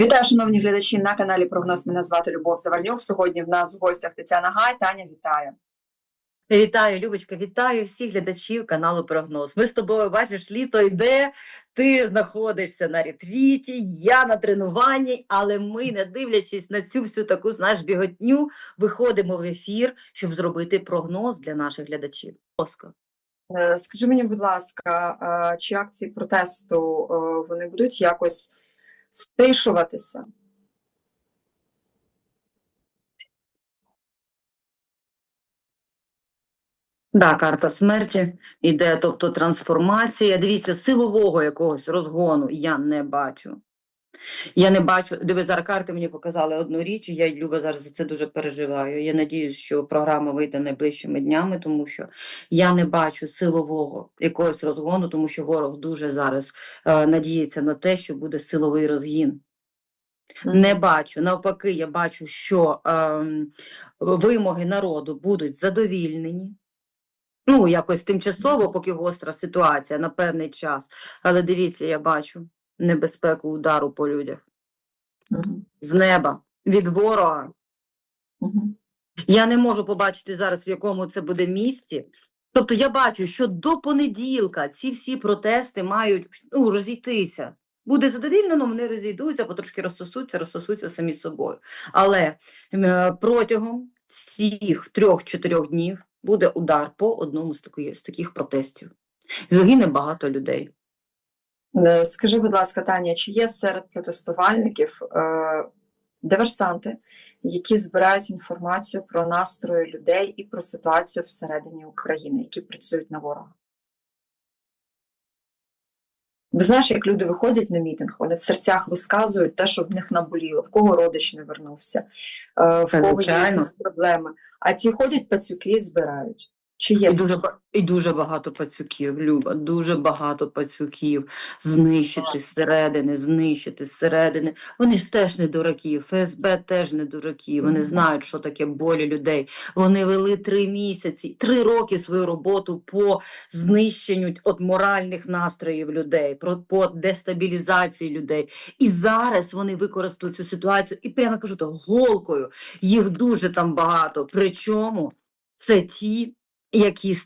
Вітаю, шановні глядачі на каналі Прогноз. Мене звати Любов Завальнюк. Сьогодні в нас в гостях Тетяна Гай. Таня, вітаю. Вітаю, Любочка, вітаю всіх глядачів каналу Прогноз. Ми з тобою бачиш, літо йде, ти знаходишся на ретріті, я на тренуванні, але ми, не дивлячись на цю всю таку знаєш, біготню, виходимо в ефір, щоб зробити прогноз для наших глядачів. Оскар. Е, Скажи мені, будь ласка, чи акції протесту е, вони будуть якось стишуватися? Да, карта смерті іде, тобто трансформація. Дивіться, силового якогось розгону я не бачу. Я не бачу, диви, зараз карти мені показали одну річ, і я Люба зараз за це дуже переживаю. Я надіюсь, що програма вийде найближчими днями, тому що я не бачу силового якогось розгону, тому що ворог дуже зараз е, надіється на те, що буде силовий розгін. Не бачу. Навпаки, я бачу, що ем, вимоги народу будуть задовільнені. Ну, якось тимчасово, поки гостра ситуація на певний час. Але дивіться, я бачу небезпеку удару по людях Мгм. з неба, від ворога. Мгм. Я не можу побачити зараз, в якому це буде місці. Тобто я бачу, що до понеділка ці всі протести мають ну, розійтися. Буде задовільнено, вони розійдуться, потрошки розсосуться, розсосуться самі собою. Але е, протягом цих трьох-чотирьох днів буде удар по одному з таких, з таких протестів. Загине багато людей. Е, Скажи, будь ласка, Таня, чи є серед протестувальників е, диверсанти, які збирають інформацію про настрої людей і про ситуацію всередині України, які працюють на ворога? Ви знаєш, як люди виходять на мітинг, вони в серцях висказують те, що в них наболіло, в кого родич не вернувся, е, в кого є проблеми. А ті ходять пацюки і збирають. Чи є І дуже, і дуже багато пацюків, Люба, дуже багато пацюків. Знищити зсередини, знищити зсередини. Вони ж теж не дураки, ФСБ теж не дураки. Вони знають, що таке болі людей. Вони вели три місяці, три роки свою роботу по знищенню от моральних настроїв людей, про по дестабілізації людей. І зараз вони використали цю ситуацію, і прямо кажу, то голкою їх дуже там багато. Причому це ті які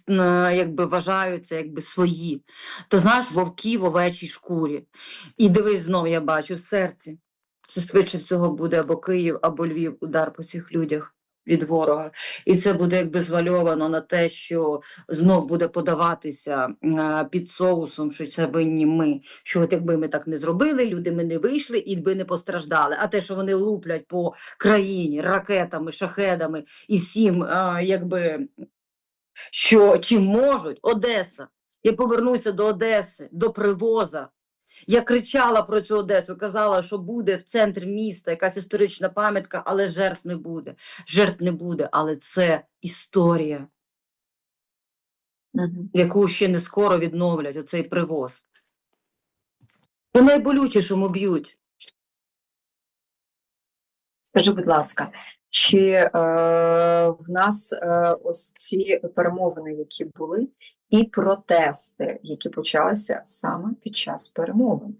якби вважаються якби свої. То знаєш, вовки в овечій шкурі. І дивись знов, я бачу в серці. Це швидше всього буде або Київ, або Львів удар по цих людях від ворога. І це буде якби звальовано на те, що знов буде подаватися а, під соусом, що це винні ми. Що от якби ми так не зробили, люди ми не вийшли і би не постраждали. А те, що вони луплять по країні ракетами, шахедами і всім, а, якби що чим можуть Одеса. Я повернуся до Одеси, до привоза. Я кричала про цю Одесу, казала, що буде в центрі міста якась історична пам'ятка, але жертв не буде. Жертв не буде, але це історія, Мгм. яку ще не скоро відновлять, оцей привоз. По найболючішому б'ють. Скажи, будь ласка, чи е, в нас е, ось ці перемовини, які були, і протести, які почалися саме під час перемовин,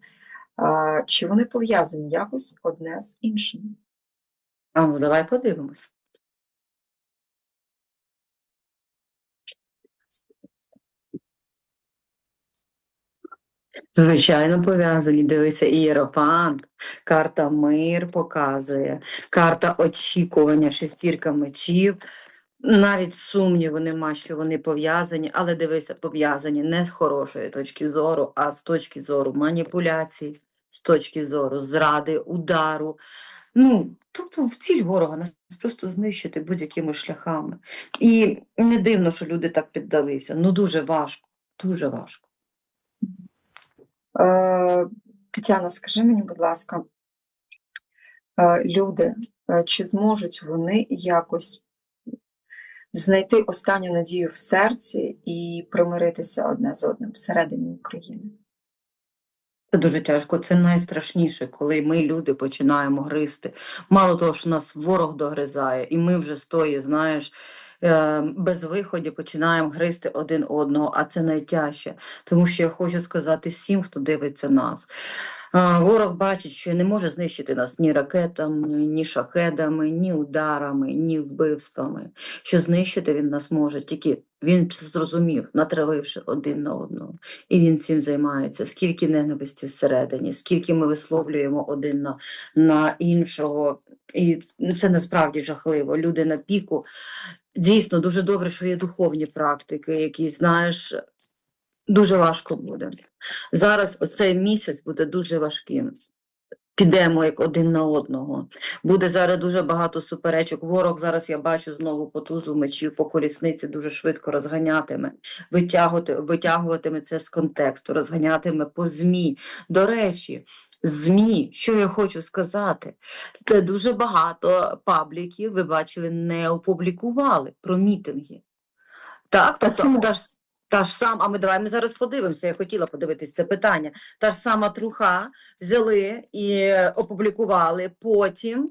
е, чи вони пов'язані якось одне з іншим? А ну давай подивимось. Звичайно, пов'язані. Дивися, ієрофант, карта мир показує, карта очікування, шестірка мечів. Навіть сумніву нема, що вони пов'язані, але дивися, пов'язані не з хорошої точки зору, а з точки зору маніпуляцій, з точки зору зради, удару. Ну, тобто в ціль ворога нас просто знищити будь-якими шляхами. І не дивно, що люди так піддалися. Ну дуже важко, дуже важко. Е, Тетяна, скажи мені, будь ласка, е, люди, е, чи зможуть вони якось знайти останню надію в серці і примиритися одне з одним всередині України? Це дуже тяжко. Це найстрашніше, коли ми, люди, починаємо гризти. Мало того, що нас ворог догризає, і ми вже стої, знаєш, е, без виході починаємо гризти один одного, а це найтяжче. Тому що я хочу сказати всім, хто дивиться нас. Ворог бачить, що не може знищити нас ні ракетами, ні шахедами, ні ударами, ні вбивствами. Що знищити він нас може тільки він зрозумів, натравивши один на одного. І він цим займається. Скільки ненависті всередині, скільки ми висловлюємо один на, на іншого. І це насправді жахливо. Люди на піку. Дійсно, дуже добре, що є духовні практики, які, знаєш, дуже важко буде. Зараз оцей місяць буде дуже важким. Підемо як один на одного. Буде зараз дуже багато суперечок. Ворог зараз я бачу знову по тузу мечів по колісниці дуже швидко розганятиме, витягувати, витягуватиме це з контексту, розганятиме по ЗМІ. До речі, ЗМІ, що я хочу сказати, те дуже багато пабліків, ви бачили, не опублікували про мітинги. Так, Та тобто, та ж, та ж сама, а ми давай ми зараз подивимося. Я хотіла подивитися це питання. Та ж сама труха взяли і опублікували, потім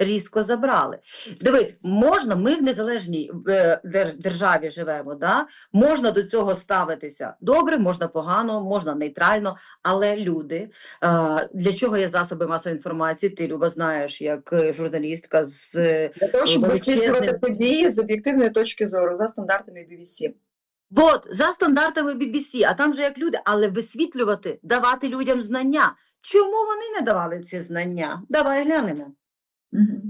різко забрали. Дивись, можна, ми в незалежній е, державі живемо, да? можна до цього ставитися добре, можна погано, можна нейтрально, але люди, е, для чого є засоби масової інформації? Ти, Люба, знаєш, як журналістка з е, Для того, щоб висвітлювати події з об'єктивної точки зору за стандартами BBC. От, за стандартами BBC, а там же як люди, але висвітлювати, давати людям знання. Чому вони не давали ці знання? Давай глянемо. Угу.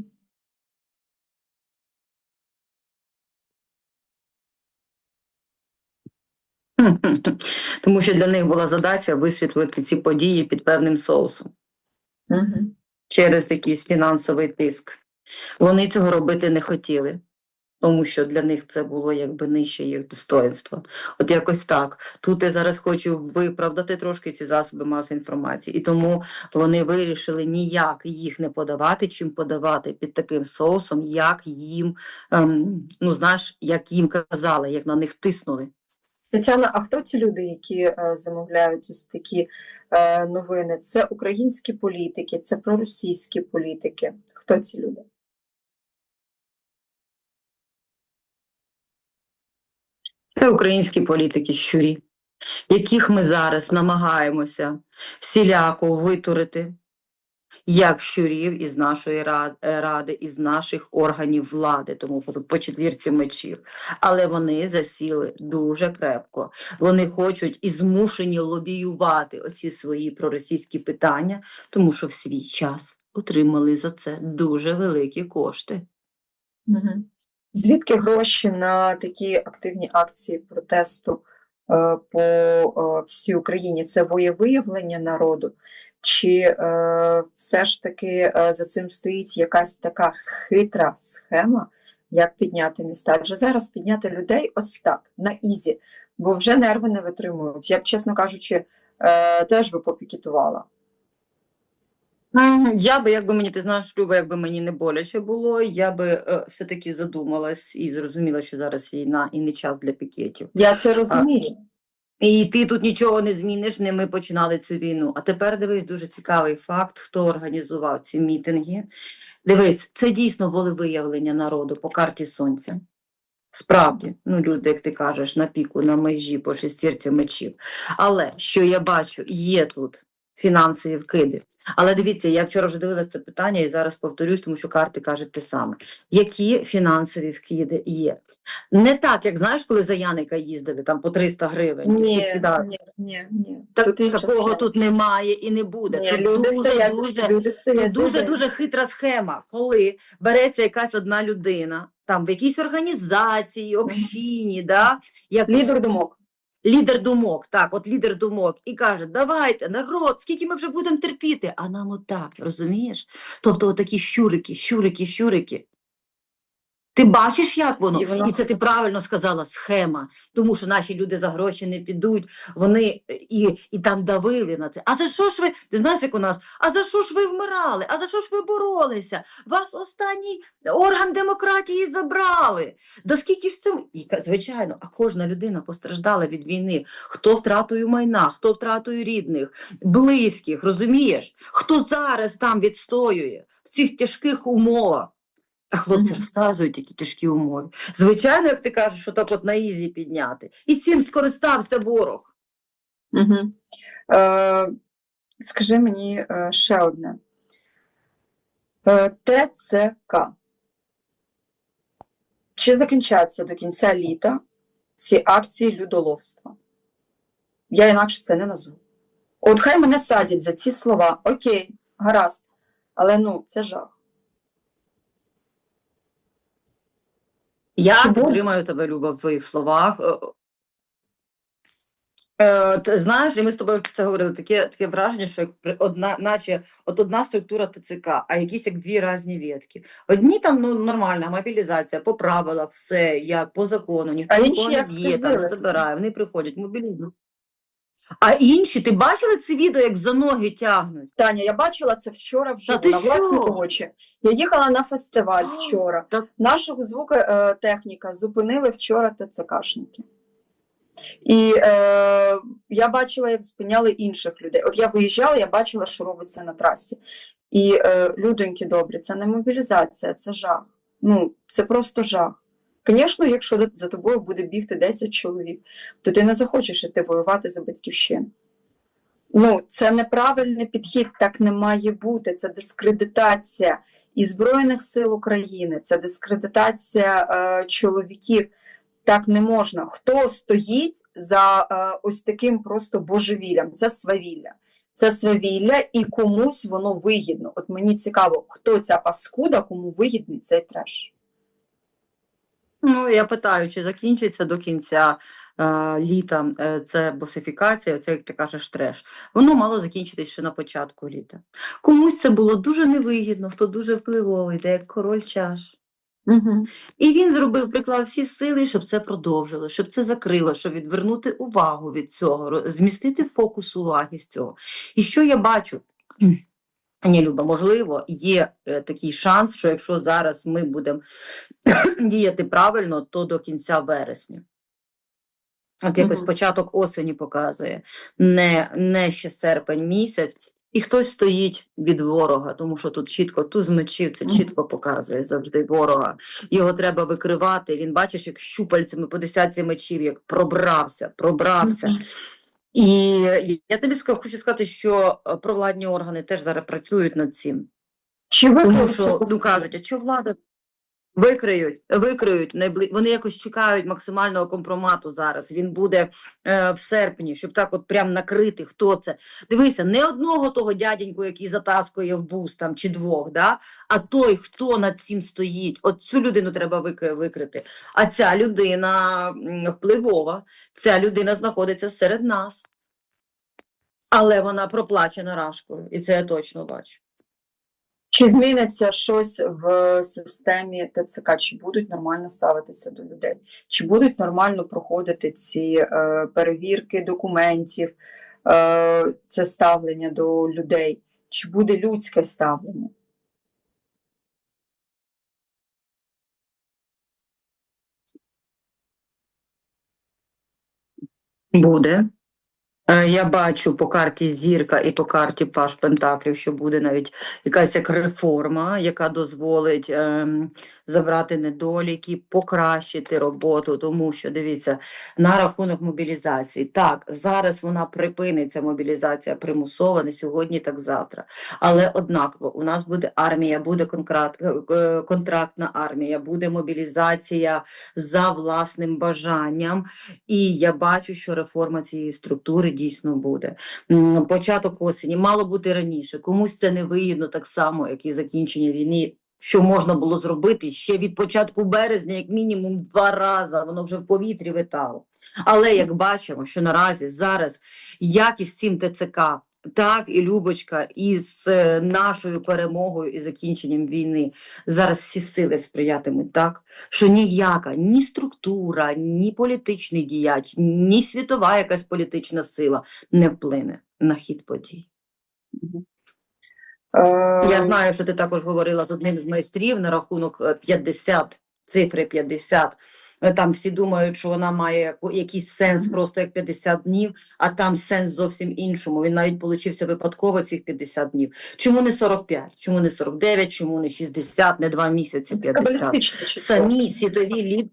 Тому що для них була задача висвітлити ці події під певним соусом Угу. через якийсь фінансовий тиск. Вони цього робити не хотіли, тому що для них це було якби нижче їх достоинства. От якось так. Тут я зараз хочу виправдати трошки ці засоби масової інформації, і тому вони вирішили ніяк їх не подавати, чим подавати під таким соусом, як їм, ем, ну знаєш, як їм казали, як на них тиснули. Тетяна, а хто ці люди, які е, замовляють ось такі е, новини? Це українські політики, це проросійські політики. Хто ці люди? Це українські політики щурі, яких ми зараз намагаємося всіляко витурити, як щурів із нашої е, ради, із наших органів влади, тому по, четвірці мечів. Але вони засіли дуже крепко. Вони хочуть і змушені лобіювати оці свої проросійські питання, тому що в свій час отримали за це дуже великі кошти. Звідки гроші на такі активні акції протесту е, по е, всій Україні? Це воєвиявлення народу? Чи е, все ж таки за цим стоїть якась така хитра схема, як підняти міста? Адже зараз підняти людей ось так, на ізі, бо вже нерви не витримують. Я б, чесно кажучи, теж би попікетувала. Я би, якби мені, ти знаєш, Люба, якби мені не боляче було, я би е, все-таки задумалась і зрозуміла, що зараз війна і не час для пікетів. Я це розумію. І ти тут нічого не зміниш, не ми починали цю війну. А тепер дивись, дуже цікавий факт, хто організував ці мітинги. Дивись, це дійсно волевиявлення народу по карті сонця. Справді, ну люди, як ти кажеш, на піку, на межі, по шестірці мечів. Але що я бачу, є тут фінансові вкиди. Але дивіться, я вчора вже дивилася це питання і зараз повторюсь, тому що карти кажуть те саме. Які фінансові вкиди є? Не так, як знаєш, коли за Яника їздили там по 300 гривень. Ні, ні, ні, ні. Так, Тут такого тут немає і не буде. Ні, Тут люди дуже, стоять, дуже, люди тут стоять дуже, дуже хитра схема, коли береться якась одна людина, там в якійсь організації, общині, да, як Лідер думок. Лідер думок, так, от лідер думок, і каже: давайте, народ, скільки ми вже будемо терпіти, а нам отак, розумієш? Тобто отакі щурики, щурики, щурики. Ти бачиш, як воно? І воно- І це ти правильно сказала, схема. Тому що наші люди за гроші не підуть, вони і, і там давили на це. А за що ж ви? Ти знаєш, як у нас? А за що ж ви вмирали? А за що ж ви боролися? Вас останній орган демократії забрали. Да скільки ж це? І, звичайно, а кожна людина постраждала від війни. Хто втратою майна, хто втратою рідних, близьких, розумієш? Хто зараз там відстоює в цих тяжких умовах? А хлопці розказують, які тяжкі умови. Звичайно, як ти кажеш, що так от на ізі підняти. І цим скористався ворог. Угу. Е, Скажи мені е, ще одне. Е, ТЦК. Чи закінчаться до кінця літа ці акції людоловства? Я інакше це не назву. От хай мене садять за ці слова. Окей, гаразд. Але ну, це жах. Я Чи підтримаю тебе, Люба, в твоїх словах. Е, Е, ти знаєш, і ми з тобою про це говорили. Таке, таке враження, що як одна, наче от одна структура ТЦК, а якісь як дві різні ветки. Одні там ну, нормальна мобілізація по правилах, все як по закону, ніхто нікого не б'є, там забирає, вони приходять, мобілізують. А інші, ти бачила це відео, як за ноги тягнуть? Таня, я бачила це вчора ти на власні очі. Я їхала на фестиваль вчора. так- Нашу звукотехніка зупинили вчора ТЦКшники. І е, я бачила, як зупиняли інших людей. От я виїжджала, я бачила, що робиться на трасі. І е, людоньки добрі, це не мобілізація, це жах. Ну, це просто жах. Звісно, якщо за тобою буде бігти 10 чоловік, то ти не захочеш іти воювати за батьківщину. Ну, це неправильний підхід, так не має бути. Це дискредитація і Збройних сил України, це дискредитація е, чоловіків. Так не можна. Хто стоїть за е, ось таким просто божевіллям? Це свавілля. Це свавілля, і комусь воно вигідно. От мені цікаво, хто ця паскуда, кому вигідний цей треш. Ну, я питаю, чи закінчиться до кінця е, літа е, це босифікація, це, як ти кажеш, треш. Воно мало закінчитись ще на початку літа. Комусь це було дуже невигідно, хто дуже впливовий, де як король чаш. Угу. І він зробив, приклав всі сили, щоб це продовжило, щоб це закрило, щоб відвернути увагу від цього, змістити фокус уваги з цього. І що я бачу? Ні, Люба, можливо, є е, такий шанс, що якщо зараз ми будемо діяти правильно, то до кінця вересня. От якось Мгм. початок осені показує, не, не ще серпень місяць, і хтось стоїть від ворога, тому що тут чітко туз мечів, це чітко показує завжди ворога. Його треба викривати. Він бачиш, як щупальцями по десятці мечів, як пробрався, пробрався. І я тобі хочу сказати, що е, провладні органи теж зараз працюють над цим. Чи Тому викликали що ну, кажуть, а що влада викриють, викриють, найбли... вони якось чекають максимального компромату зараз. Він буде е, в серпні, щоб так от прям накрити, хто це. Дивися, не одного того дяденьку, який затаскує в бус там, чи двох, да? а той, хто над цим стоїть. От цю людину треба викри... викрити. А ця людина впливова, ця людина знаходиться серед нас. Але вона проплачена рашкою, і це я точно бачу. Чи зміниться щось в системі ТЦК? Чи будуть нормально ставитися до людей? Чи будуть нормально проходити ці е, перевірки документів, е, це ставлення до людей? Чи буде людське ставлення? Буде. Е, Я бачу по карті зірка і по карті Паш Пентаклів, що буде навіть якась як реформа, яка дозволить ем, забрати недоліки, покращити роботу, тому що дивіться на рахунок мобілізації. Так, зараз вона припиниться, мобілізація примусова, не сьогодні, так завтра. Але однаково у нас буде армія, буде контракт, контрактна армія, буде мобілізація за власним бажанням. І я бачу, що реформа цієї структури дійсно буде. Початок осені мало бути раніше. Комусь це не вигідно так само, як і закінчення війни. Що можна було зробити ще від початку березня, як мінімум два рази, воно вже в повітрі витало. Але як бачимо, що наразі зараз як із цим ТЦК, так і Любочка із е, нашою перемогою і закінченням війни зараз всі сили сприятимуть так, що ніяка ні структура, ні політичний діяч, ні світова якась політична сила не вплине на хід подій. Е, Я знаю, що ти також говорила з одним з майстрів на рахунок е, 50, цифри 50. Е, Там всі думають, що вона має якийсь сенс просто як 50 днів, а там сенс зовсім іншому. Він навіть получився випадково цих 50 днів. Чому не 45? Чому не 49? Чому не 60, не 2 місяці 50? Кабалістичне число. Самі світові лід.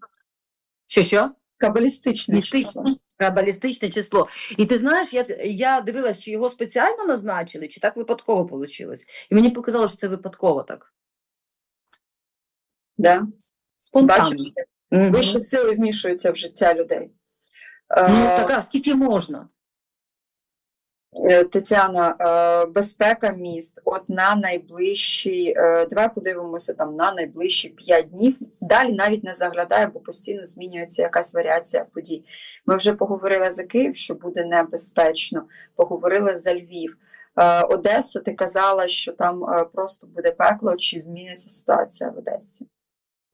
Що що? Кабалістичне число. Балістичне число. І ти знаєш, я, я дивилась, чи його спеціально назначили, чи так випадково вийшло. І мені показало, що це випадково так. Да? Спонтанно. Бачиш, угу. вищі сили вмішуються в життя людей. Ну, так, а скільки можна? Е, Тетяна, е, безпека міст. От на найближчі, е, давай подивимося там на найближчі 5 днів. Далі навіть не заглядає, бо постійно змінюється якась варіація подій. Ми вже поговорили за Київ, що буде небезпечно. Поговорили за Львів. Одеса, ти казала, що там просто буде пекло, чи зміниться ситуація в Одесі?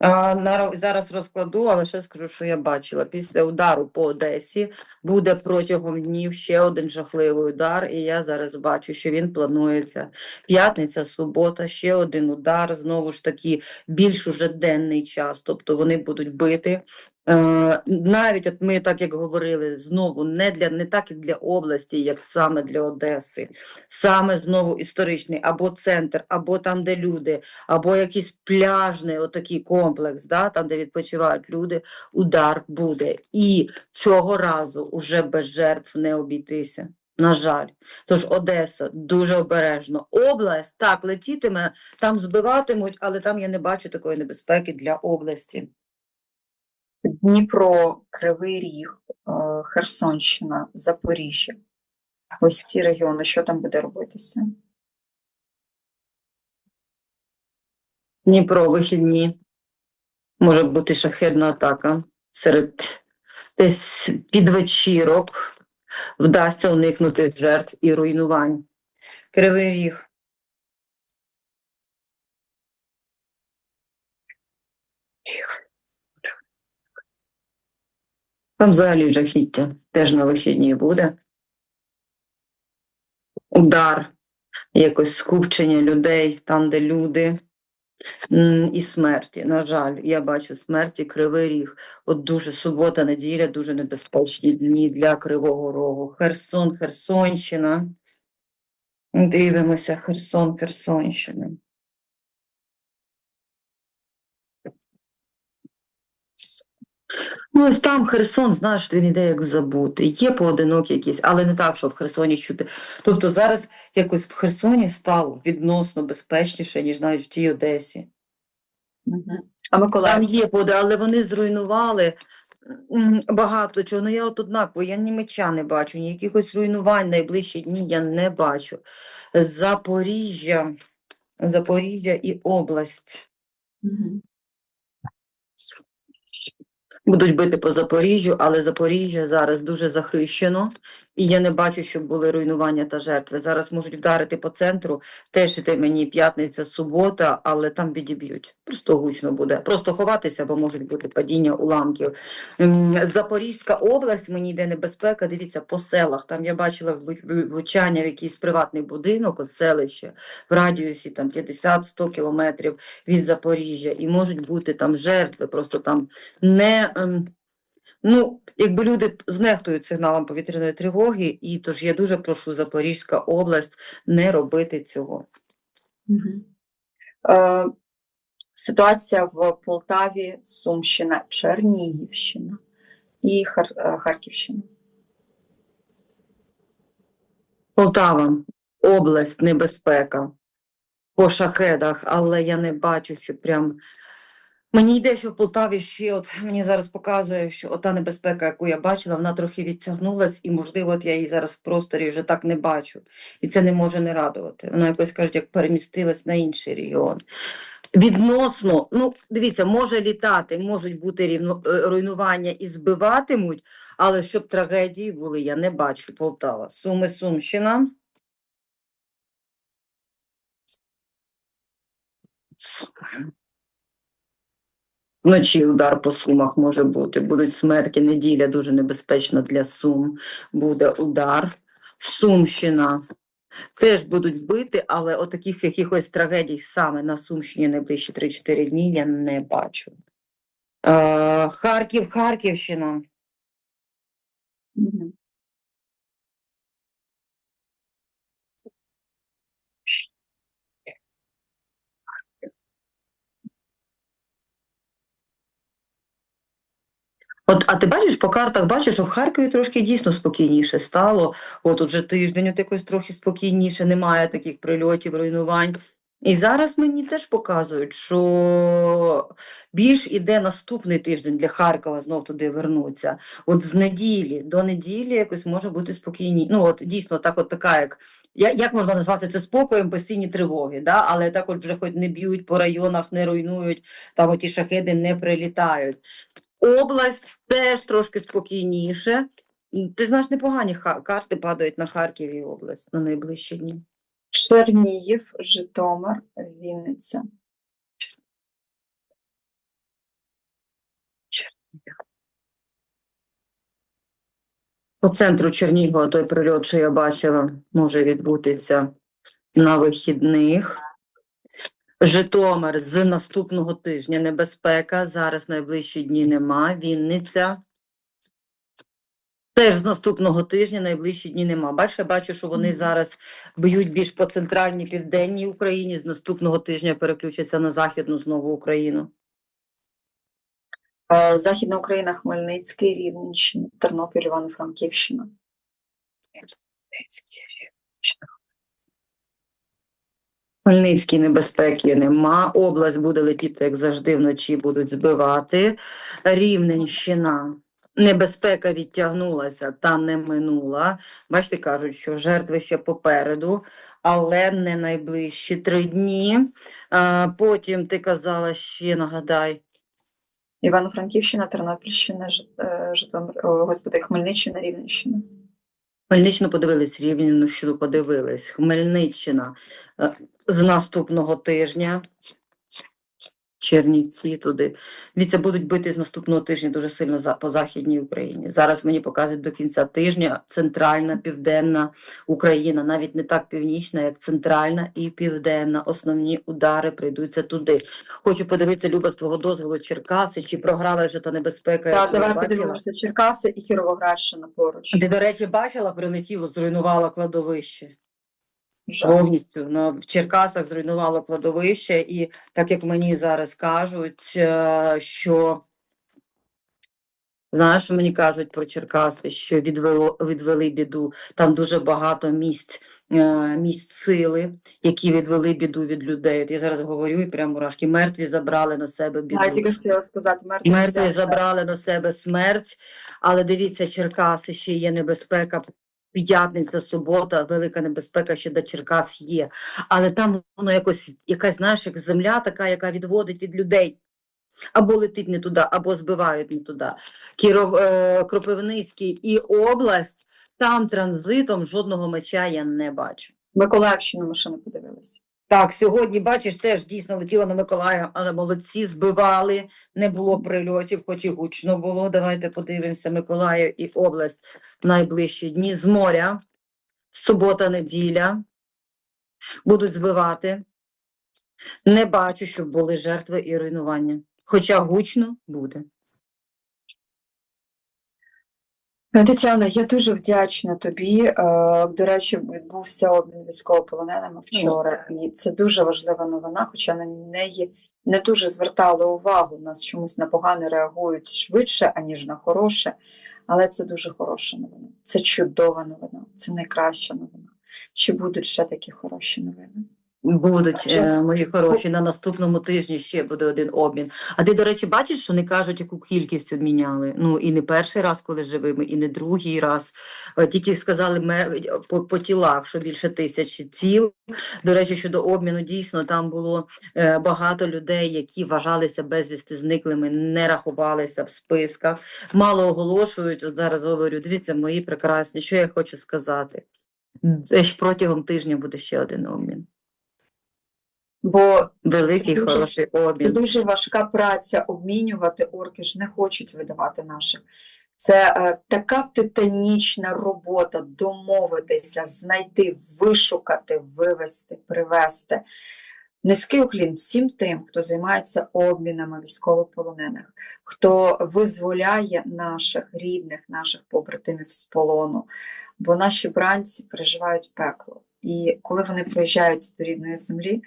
На, зараз розкладу, але ще скажу, що я бачила. Після удару по Одесі буде протягом днів ще один жахливий удар, і я зараз бачу, що він планується. П'ятниця, субота, ще один удар, знову ж таки, більш уже денний час, тобто вони будуть бити. Е, навіть от ми, так як говорили, знову не для не так, як для області, як саме для Одеси, саме знову історичний або центр, або там, де люди, або якийсь пляжний отакий комплекс, да, там, де відпочивають люди, удар буде. І цього разу уже без жертв не обійтися. На жаль, тож Одеса дуже обережно. Область так летітиме, там збиватимуть, але там я не бачу такої небезпеки для області. Дніпро, Кривий Ріг, е, Херсонщина, Запоріжжя. Ось ці регіони, що там буде робитися? Дніпро вихідні. Може бути шахедна атака серед десь під вечірок. Вдасться уникнути жертв і руйнувань. Кривий ріг. Ріг. Там взагалі жахіття. Теж на вихідні буде. Удар, якось скупчення людей, там, де люди. І смерті. На жаль, я бачу смерті Кривий Ріг. От дуже субота, неділя, дуже небезпечні дні для Кривого Рогу. Херсон, Херсонщина. Дивимося, Херсон, Херсонщина. Ну, ось там Херсон, знаєш, він іде як забути. Є поодинокі якісь, але не так, що в Херсоні чути. Тобто зараз якось в Херсоні стало відносно безпечніше, ніж навіть в тій Одесі. А Там Миколаїв? є поди, але вони зруйнували багато чого. Ну я от однаково, я ні меча не бачу, ні якихось руйнувань найближчі дні я не бачу. Запоріжжя, Запоріжжя і область. Будуть бити по Запоріжжю, але Запоріжжя зараз дуже захищено, і я не бачу, щоб були руйнування та жертви. Зараз можуть вдарити по центру, теж іде мені п'ятниця, субота, але там відіб'ють. Просто гучно буде. Просто ховатися, бо можуть бути падіння уламків. Запорізька область, мені йде небезпека. Дивіться, по селах. Там я бачила влучання в якийсь приватний будинок, от селище, в радіусі там 50-100 кілометрів від Запоріжжя, і можуть бути там жертви, просто там не. Ну, якби люди знехтують сигналом повітряної тривоги, і тож я дуже прошу Запорізька область не робити цього. Е, Ситуація в Полтаві, Сумщина, Чернігівщина і Хар- е, Харківщина. Полтава, область, небезпека по шахедах, але я не бачу, що прям. Мені йде, що в Полтаві ще, от мені зараз показує, що ота небезпека, яку я бачила, вона трохи відтягнулась, і, можливо, от я її зараз в просторі вже так не бачу. І це не може не радувати. Вона якось кажуть, як перемістилась на інший регіон. Відносно, ну, дивіться, може літати, можуть бути рівно, е, руйнування і збиватимуть, але щоб трагедії були, я не бачу. Полтава. Суми, Сумщина. Суми. Вночі удар по сумах може бути. Будуть смерті. Неділя дуже небезпечна для сум. Буде удар. Сумщина. Теж будуть бити, але отаких якихось трагедій саме на Сумщині найближчі 3-4 дні я не бачу. Е, Харків, Харківщина. От, а ти бачиш по картах, бачиш, що в Харкові трошки дійсно спокійніше стало. От уже тиждень от якось трохи спокійніше, немає таких прильотів, руйнувань. І зараз мені теж показують, що більш іде наступний тиждень для Харкова знов туди вернуться. От з неділі до неділі якось може бути спокійні. Ну от дійсно, так, от така, як як можна назвати це спокоєм, постійні тривоги, да? але так от вже хоч не б'ють по районах, не руйнують, там оті шахеди не прилітають. Область теж трошки спокійніше. Ти знаєш, непогані карти падають на Харків і область на найближчі дні. Чернігів, Житомир, Вінниця. По центру Чернігова той прильот, що я бачила, може відбутися на вихідних. Житомир з наступного тижня небезпека. Зараз найближчі дні нема. Вінниця. Теж з наступного тижня найближчі дні нема. Бачиш, я бачу, що вони зараз б'ють більш по центральній південній Україні. З наступного тижня переключаться на західну знову Україну. Е, Західна Україна, Хмельницький, Рівненщина, Тернопіль, Івано-Франківщина. Хмельницькій небезпеки нема. Область буде летіти, як завжди, вночі будуть збивати. Рівненщина. Небезпека відтягнулася та не минула. Бачите, кажуть, що жертви ще попереду, але не найближчі три дні. А, потім ти казала ще нагадай. Івано-Франківщина, Тернопільщина, е, Житомир, господи, Хмельниччина, Рівненщина. Хмельниччину подивились, Рівненщину подивились. Хмельниччина е, з наступного тижня. Чернівці туди. Віце будуть бити з наступного тижня дуже сильно за, по Західній Україні. Зараз мені показують до кінця тижня центральна, південна Україна, навіть не так північна, як центральна і південна. Основні удари прийдуться туди. Хочу подивитися, Люба, з твого дозволу Черкаси, чи програла вже та небезпека. Так, давай подивимося Черкаси і Кіровоградщина поруч. Ти, до речі, бачила, прилетіло, зруйнувало кладовище. Повністю на в Черкасах зруйнувало кладовище, і так як мені зараз кажуть, е, що знаєш, що мені кажуть про Черкаси, що відвело, відвели біду. Там дуже багато місць, е, місць сили, які відвели біду від людей. От я зараз говорю, і прямо мурашки. Мертві забрали на себе біду. Я тільки хотіла сказати, мертві Мертві забрали на себе смерть, але дивіться, Черкаси ще є небезпека. П'ятниця, субота, велика небезпека ще до Черкас є. Але там воно якось, якась, знаєш, як земля така, яка відводить від людей. Або летить не туди, або збивають не туди. Кіров, е, Кропивницький і область, там транзитом жодного меча я не бачу. Миколаївщину ми подивилися. Так, сьогодні, бачиш, теж дійсно летіла на Миколаїв, але молодці, збивали, не було прильотів, хоч і гучно було. Давайте подивимося, Миколаїв і область найближчі дні з моря, субота, неділя, будуть збивати. Не бачу, щоб були жертви і руйнування. Хоча гучно буде. Е, Тетяна, я дуже вдячна тобі. Е, До речі, відбувся обмін військовополоненими вчора, і це дуже важлива новина, хоча на неї не дуже звертали увагу. Нас чомусь на погане реагують швидше, аніж на хороше. Але це дуже хороша новина. Це чудова новина, це найкраща новина. Чи будуть ще такі хороші новини? Будуть е, мої хороші. На наступному тижні ще буде один обмін. А ти, до речі, бачиш, що не кажуть, яку кількість обміняли? Ну і не перший раз, коли живими, і не другий раз. Е, Тільки сказали ме- по, по тілах, що більше тисячі тіл. До речі, щодо обміну, дійсно там було е, багато людей, які вважалися безвісти зниклими, не рахувалися в списках. Мало оголошують. От зараз говорю, дивіться, мої прекрасні, що я хочу сказати. Це ж протягом тижня буде ще один обмін. Бо Великий, дуже- хороший Це дуже важка праця обмінювати. Орки ж не хочуть видавати наших. Це е, така титанічна робота домовитися, знайти, вишукати, вивести, привезти. Низький уклін всім тим, хто займається обмінами військовополонених, хто визволяє наших рідних, наших побратимів з полону, бо наші бранці переживають пекло. І коли вони приїжджають до рідної землі,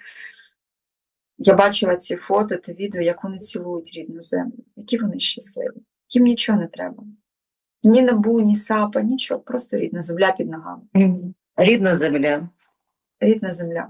я бачила ці фото та відео, як вони цілують рідну землю, які вони щасливі. Їм нічого не треба. Ні набу, ні сапа, нічого, просто рідна земля під ногами. Рідна земля. Рідна земля.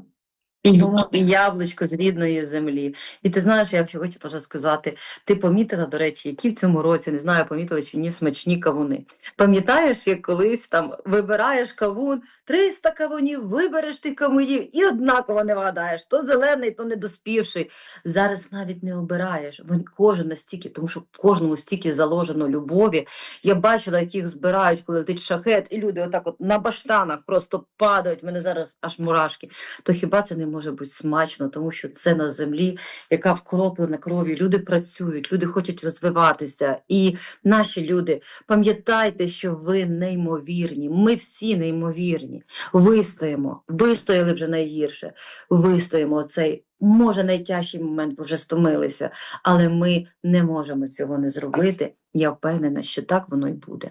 І, Тому- і яблучко з рідної землі. І ти знаєш, я ще хочу теж сказати, ти помітила, до речі, які в цьому році, не знаю, помітила чи ні, смачні кавуни. Пам'ятаєш, як колись там вибираєш кавун, 300 кавунів, вибереш тих кавунів і однаково не вгадаєш, то зелений, то недоспівший. Зараз навіть не обираєш. Він кожен настільки, тому що в кожному стільки заложено любові. Я бачила, як їх збирають, коли летить шахет, і люди отак от на баштанах просто падають. В Мене зараз аж мурашки то хіба це не може бути смачно, тому що це на землі, яка вкроплена кров'ю. Люди працюють, люди хочуть розвиватися. І наші люди, пам'ятайте, що ви неймовірні. Ми всі неймовірні. Вистоїмо, вистояли вже найгірше. Вистоїмо цей. Може, найтяжчий момент, бо вже стомилися, але ми не можемо цього не зробити. Я впевнена, що так воно й буде.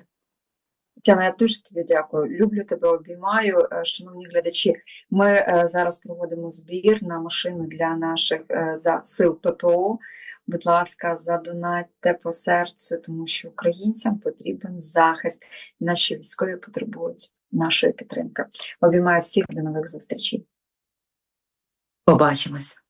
Тетяна, я дуже тобі дякую. Люблю тебе, обіймаю. Е, Шановні глядачі, ми е, зараз проводимо збір на машину для наших е, за сил ППО. Будь ласка, задонатьте по серцю, тому що українцям потрібен захист. Наші військові потребують нашої підтримки. Обіймаю всіх до нових зустрічей. Побачимось.